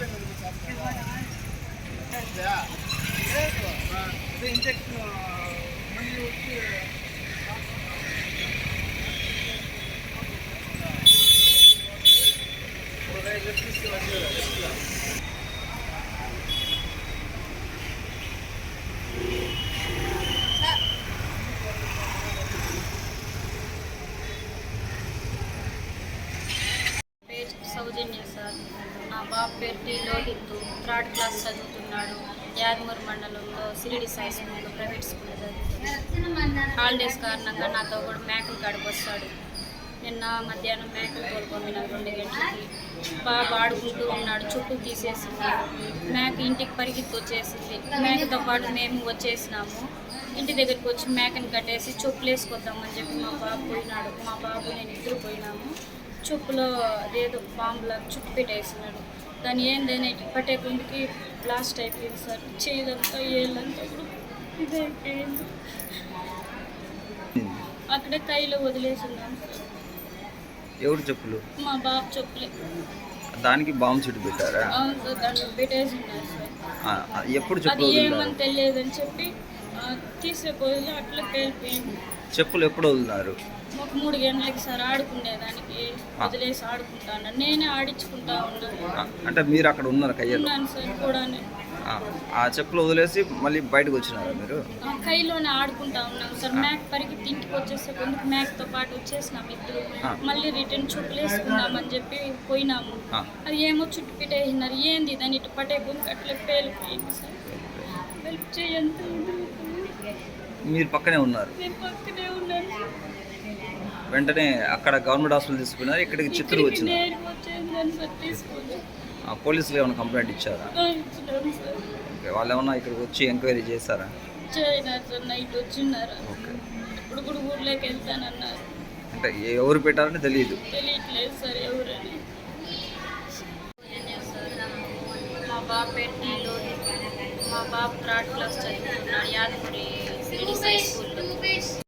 Yeah. సౌజన్య sir. నా బాబు పేరు T Lohit. Third class చదువుతున్నాడు. యాదమూరు మండలంలో సిరిడి సాయి స్కూల్లో ప్రైవేట్ స్కూల్ చదువుతున్నాడు. హాలిడేస్ కారణంగా నాతో కూడా మేకలు కాడికి వస్తాడు. నిన్న మధ్యాహ్నం మేకలు కోల్పోయిన రెండు గంటలకి బాబు ఆడుకుంటూ ఉన్నాడు. చుట్టూ తీసేసింది. మేక ఇంటికి పరిగెత్తి వచ్చేసింది. మేకతో పాటు మేము వచ్చేసినాము. ఇంటి దగ్గరికి వచ్చి మేకని కట్టేసి చెప్పులు వేసుకొద్దామని చెప్పి మా బాబు పోయినాడు. మా బాబు నేను ఇద్దరు పోయినాము. చెప్పులో అదేదో బాంబులా చుట్టు పెట్టేసినాడు దాని ఏందని పట్టే కొందికి బ్లాస్ట్ అయిపోయింది సార్. చేయదంతా ఏళ్ళంతా కూడా ఇదైపోయింది అక్కడే కైలో వదిలేసినాను సార్ ఎవరు చెప్పులు? మా బాబు చెప్పులే. దానికి బాంబు చుట్టు పెట్టారా? అవును సార్ సార్. ఆ, ఆ, ఎప్పుడు అది చెప్పులు ఏమని వదిలినారు తెలియదని చెప్పి తీసుకుపోయి అట్లా పేలిపోయింది చెప్పులు ఎప్పుడు వదిలినారు మూడు గంటలకి సార్ ఆడుకునేదానికి వదిలేసి ఆడుకుంటాను. నేనే ఆడించుకుంటా ఉన్నాను అంటే మీరు అక్కడ ఉన్నారు కయ్యలో? ఉన్నాను సార్ కూడానే ఆ, చెప్పులు వదిలేసి మళ్ళీ బయటకు వచ్చినారా మీరు? కైలోనే ఆడుకుంటా ఉన్నాం సార్. మ్యాక్ పరిగెత్తి ఇంటికి వచ్చేసే కొందుకు మ్యాక్తో పాటు వచ్చేసినాం ఇద్దరు. మళ్ళీ రిటర్న్ చుట్టూ వేసుకుందామని చెప్పి పోయినాము. అది ఏమో చుట్టు పెట్టేసినారు ఏంది? దాన్ని ఇటు పట్టే కొందుకు అట్లా పేలిపోయింది సార్. హెల్ప్ చేయంత మీరు పక్కనే ఉన్నారు. నేను పక్కనే ఉన్నాను. వెంటనే అక్కడ గవర్నమెంట్ హాస్పిటల్ తీసుకున్నారు ఇక్కడికి చిత్తూరు ఆ, పోలీసులు ఏమైనా కంప్లైంట్ ఇచ్చారా? ఓకే వాళ్ళు ఏమన్నా ఇక్కడికి వచ్చి ఎంక్వైరీ చేశారా? చేయనారు సార్ నైట్ వచ్చిన్నారు ఓకే. ఇప్పుడు కూడా ఊర్లోకి వెళ్తానన్నారు. అంటే ఎవరు పెట్టారంటే తెలియదు. తెలియట్లేదు సార్ ఎవరని. మా బాబు పెట్టిలో మా బాబు థర్డ్ క్లాస్ చదువుతున్నాడు యాదగిరి సిరిడి స్కూల్లో.